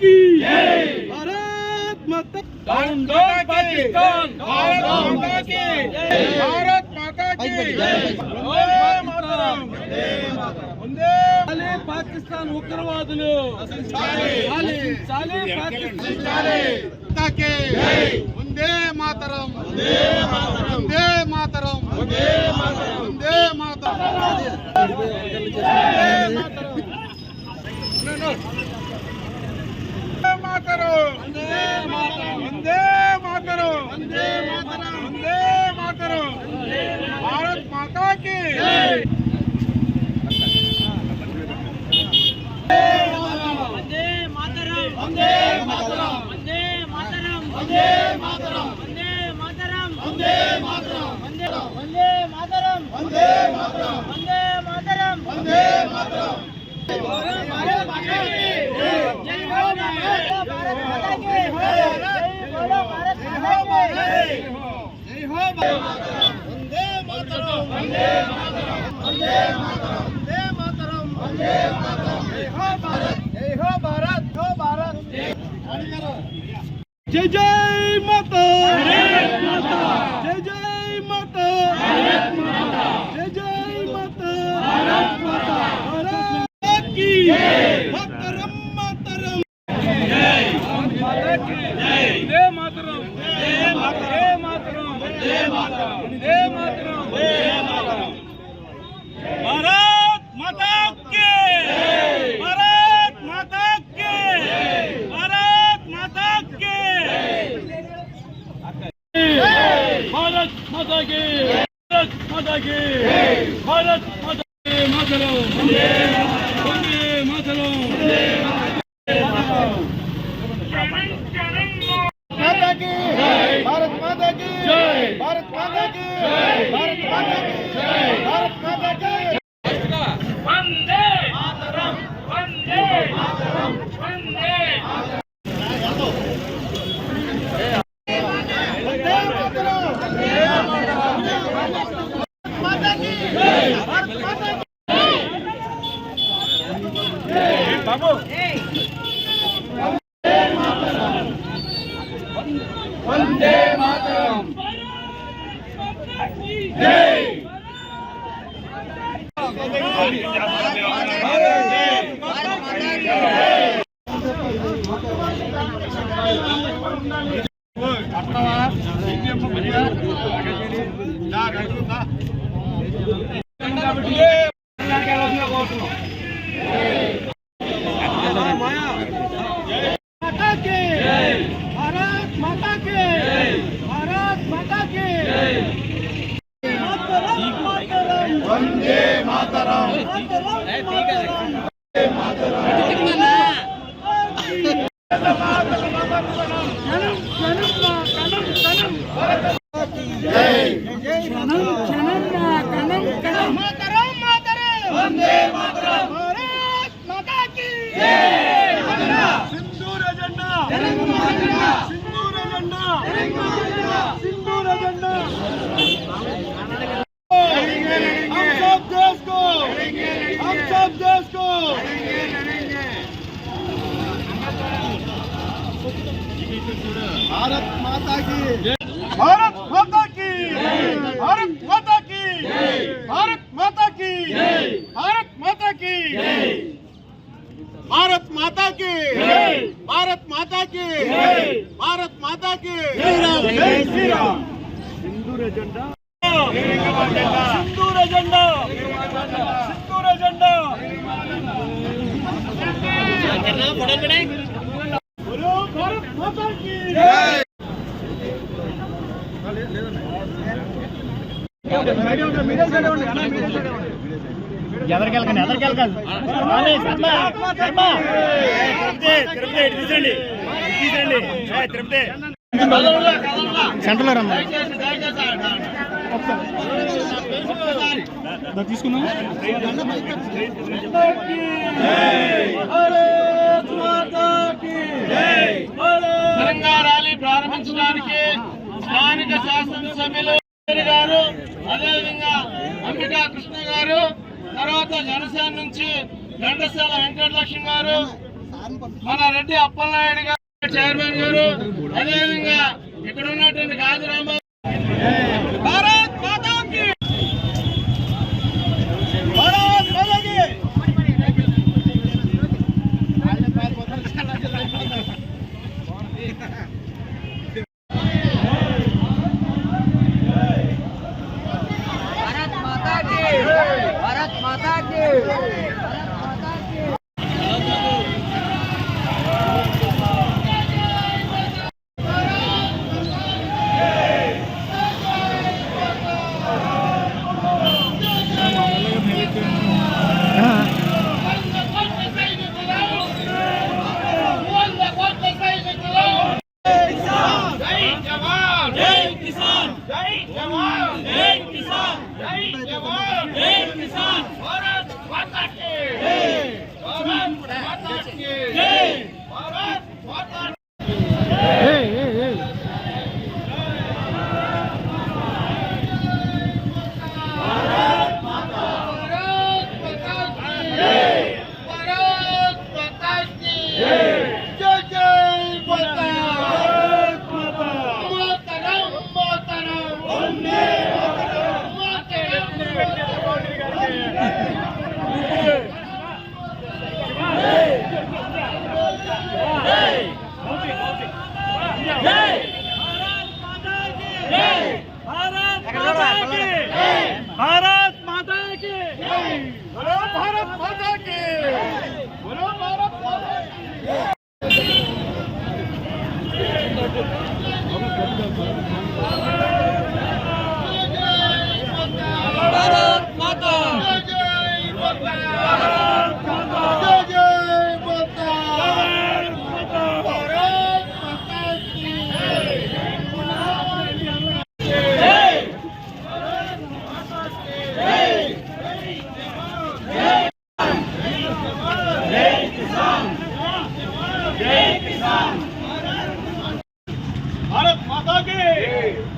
की। भारत माता पाकिस्तान। भारत माता की। भारत माता की। పాకిస్తాన్ ఉగ్రవాదులు ఉందే మాతరం ఉందే మాతరం ఉందే మాతరం ఉందే మాతరం మాతరం వందే మాతరం వందే మాతరం భారత్ మాతాకి వందే మాతరం వందే మాతరం వందే మాతరం వందే మాతరం వందే మాతరం వందే మాతరం వందే మాతరం వందే మాతరం मातरम वंदे मातरम जय भारत जय माता వందే మాతరం జై भारत माता की। भारत माता की। भारत माता की। भारत माता की। भारत माता की। भारत माता की। भारत माता की। सिंदूर एजेंडा सिंदूर एजेंडा सिंदूर एजेंडा ఎవరికి వెళ్ళకండి ఎవరికి వెళ్ళకండి ప్రారంభించడానికి స్థానిక శాసనసభ్యులు గారు అదేవిధంగా అంబికా కృష్ణ గారు తర్వాత జనసేన నుంచి దండశాల వెంకటలక్ష్మి గారు మన రెడ్డి అప్పలనాయుడు గారు చైర్మన్ గారు అదేవిధంగా ఇక్కడ ఉన్నటువంటి గాజు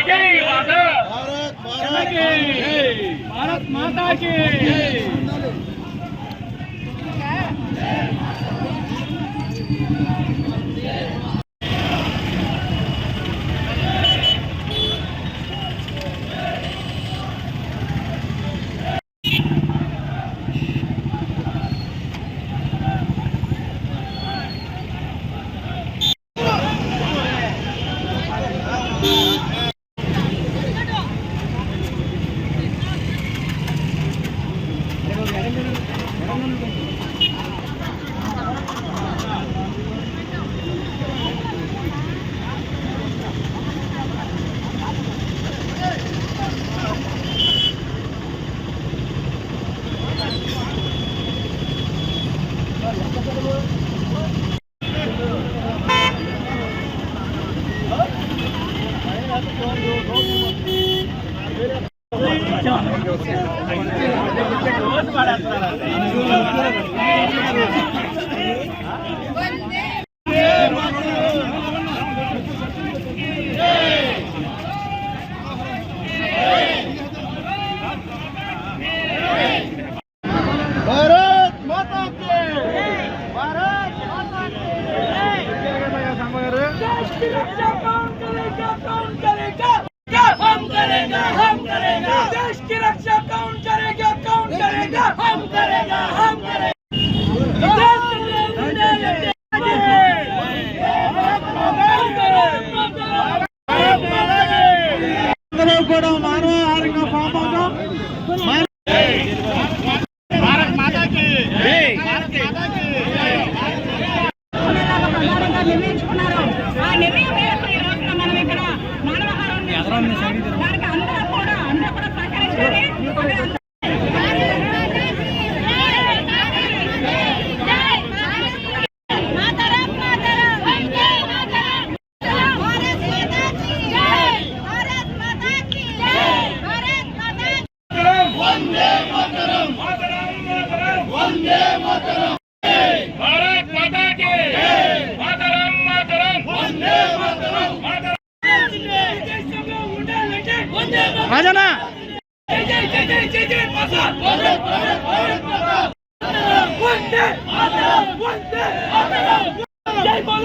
जय माता भारत माता की। ¿Qué es para atrás?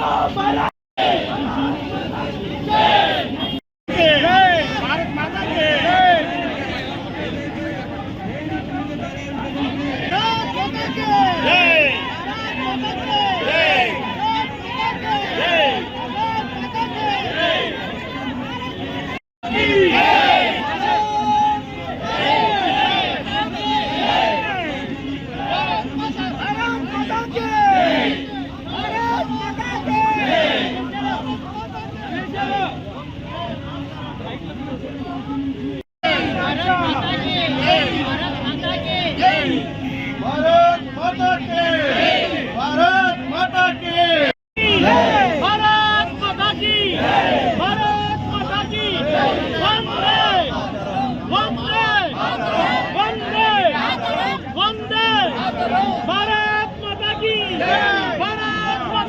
Oh, my God.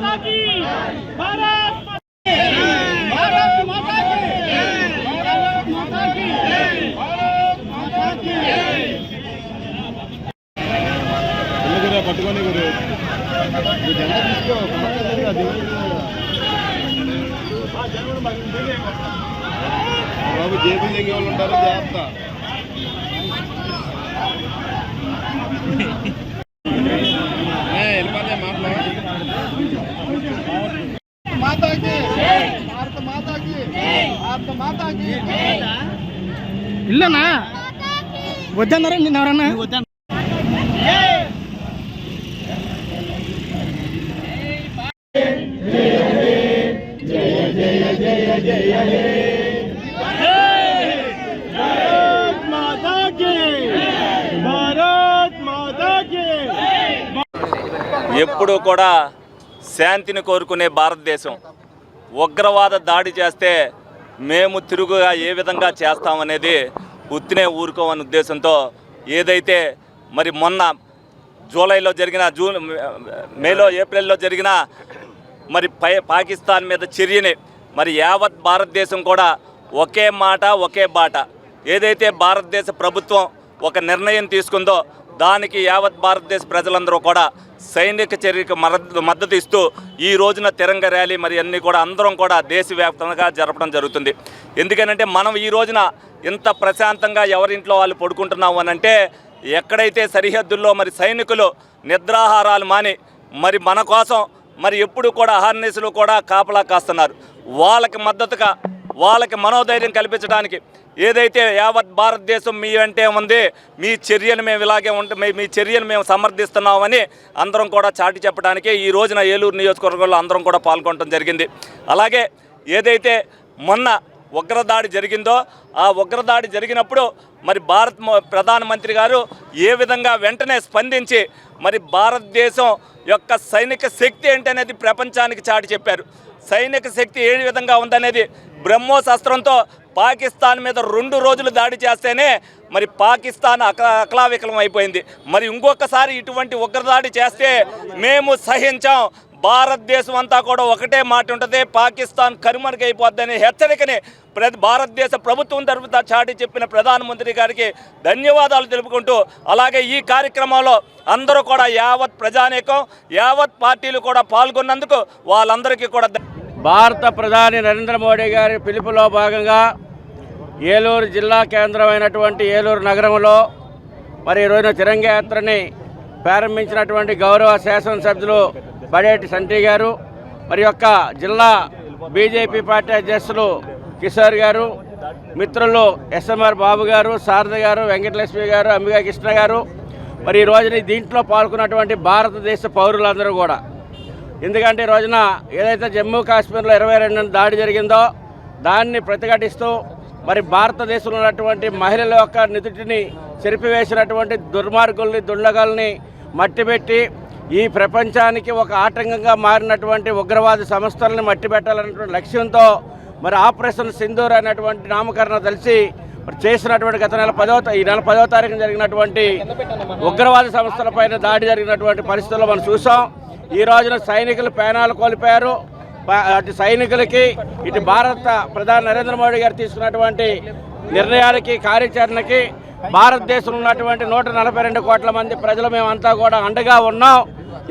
Bharat माता की भारत భారత్ మాతాకి భారత్ మాతాకి భారత్ మాతాకి పట్టుకొని గురు తీసుకో బాబు జేబులు దిగే వాళ్ళు ఉంటారు జాగ్రత్త మాతాకి భారత మాతాకి భారత మాతాకి ఇల్లనా వద్దన్నారా నిన్న ఎవరన్నా వద్దా భారత్ మాతాకి భారత్ మాతాకి ఎప్పుడూ కూడా శాంతిని కోరుకునే భారతదేశం. ఉగ్రవాద దాడి చేస్తే మేము తిరుగుగా ఏ విధంగా చేస్తామనేది ఉత్తినే ఊరుకోమనే ఉద్దేశంతో ఏదైతే మరి మొన్న జూలైలో జరిగిన జూన్ మేలో ఏప్రిల్లో జరిగిన మరి పై పాకిస్తాన్ మీద చర్యని మరి యావత్ భారతదేశం కూడా ఒకే మాట ఒకే బాట. ఏదైతే భారతదేశ ప్రభుత్వం ఒక నిర్ణయం తీసుకుందో దానికి యావత్ భారతదేశ ప్రజలందరూ కూడా సైనిక చర్యకు మద్దతు ఇస్తూ ఈ రోజున తిరంగ ర్యాలీ మరి అన్నీ కూడా అందరం కూడా దేశవ్యాప్తంగా జరపడం జరుగుతుంది. ఎందుకనంటే మనం ఈ రోజున ఇంత ప్రశాంతంగా ఎవరింట్లో వాళ్ళు పడుకుంటున్నాము అని అంటే ఎక్కడైతే సరిహద్దుల్లో మరి సైనికులు నిద్రాహారాలు మాని మరి మన కోసం మరి ఎప్పుడు కూడా అహర్నిశలు కూడా కాపలా కాస్తున్నారు. వాళ్ళకి మద్దతుగా వాళ్ళకి మనోధైర్యం కల్పించడానికి ఏదైతే యావత్ భారతదేశం మీ వెంటే ఉంది మీ చర్యను మేము ఇలాగే ఉంటే మీ- మీ చర్యను మేము సమర్థిస్తున్నామని అందరం కూడా చాటి చెప్పడానికి ఈ రోజున ఏలూరు నియోజకవర్గంలో అందరం కూడా పాల్గొనడం జరిగింది. అలాగే ఏదైతే మొన్న ఉగ్రదాడి జరిగిందో ఆ ఉగ్రదాడి జరిగినప్పుడు మరి భారత్ ప్రధానమంత్రి గారు ఏ విధంగా వెంటనే స్పందించి మరి భారతదేశం యొక్క సైనిక శక్తి ఏంటనేది ప్రపంచానికి చాటి చెప్పారు. సైనిక శక్తి ఏ విధంగా ఉందనేది బ్రహ్మోశస్త్రంతో పాకిస్తాన్ మీద రెండు రోజులు దాడి చేస్తేనే మరి పాకిస్తాన్ అక అకలావికలం అయిపోయింది. మరి ఇంకొకసారి ఇటువంటి ఉగ్రదాడి చేస్తే మేము సహించాం. భారతదేశం అంతా కూడా ఒకటే మాట ఉంటుంది పాకిస్తాన్ కనుమరుగైపోద్దని హెచ్చరికని ప్ర భారతదేశ ప్రభుత్వం తరఫున చాటి చెప్పిన ప్రధానమంత్రి గారికి ధన్యవాదాలు తెలుపుకుంటూ అలాగే ఈ కార్యక్రమంలో అందరూ కూడా యావత్ ప్రజానేకం యావత్ పార్టీలు కూడా పాల్గొన్నందుకు వాళ్ళందరికీ కూడా భారత ప్రధాని నరేంద్ర మోడీ గారి పిలుపులో భాగంగా ఏలూరు జిల్లా కేంద్రమైనటువంటి ఏలూరు నగరంలో మరి ఈరోజున తిరంగ యాత్రని ప్రారంభించినటువంటి గౌరవ శాసనసభ్యులు బడేటి సంటి గారు మరి యొక్క జిల్లా బీజేపీ పార్టీ అధ్యక్షులు కిషోర్ గారు మిత్రులు ఎస్ఎంఆర్ బాబు గారు శారద గారు వెంకటలక్ష్మి గారు అంబికా కృష్ణ గారు మరి ఈ రోజున దీంట్లో పాల్గొన్నటువంటి భారతదేశ పౌరులందరూ కూడా. ఎందుకంటే ఈ రోజున ఏదైతే జమ్మూ కాశ్మీర్లో ఇరవై రెండున దాడి జరిగిందో దాన్ని ప్రతిఘటిస్తూ మరి భారతదేశంలో ఉన్నటువంటి మహిళల యొక్క నిధుటిని చెరిపివేసినటువంటి దుర్మార్గుల్ని దుండగల్ని మట్టిపెట్టి ఈ ప్రపంచానికి ఒక ఆటంకంగా మారినటువంటి ఉగ్రవాద సంస్థలను మట్టిపెట్టాలన్నటువంటి లక్ష్యంతో మరి ఆపరేషన్ సింధూర్ అనేటువంటి నామకరణ తెలిసి మరి చేసినటువంటి గత నెల పదవ ఈ నెల పదవ తారీఖున జరిగినటువంటి ఉగ్రవాద సంస్థలపైన దాడి జరిగినటువంటి పరిస్థితుల్లో మనం చూసాం. ఈ రోజున సైనికులు పేనాలు కోల్పోయారు. అటు సైనికులకి ఇటు భారత ప్రధాని నరేంద్ర మోడీ గారు తీసుకున్నటువంటి నిర్ణయాలకి కార్యాచరణకి భారతదేశంలో ఉన్నటువంటి నూట నలభై రెండు కోట్ల మంది ప్రజలు మేమంతా కూడా అండగా ఉన్నాం.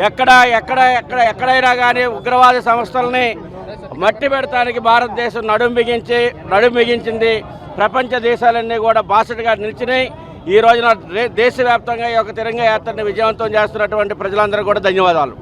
ఎక్కడ ఎక్కడ ఎక్కడ ఎక్కడైనా కానీ ఉగ్రవాద సంస్థల్ని మట్టి పెడతానికి భారతదేశం నడుం బిగించి నడుం బిగించింది. ప్రపంచ దేశాలన్నీ కూడా బాసటగా నిలిచినాయి. ఈ రోజున దేశవ్యాప్తంగా ఈ యొక్క తిరంగా యాత్రని విజయవంతం చేస్తున్నటువంటి ప్రజలందరూ కూడా ధన్యవాదాలు.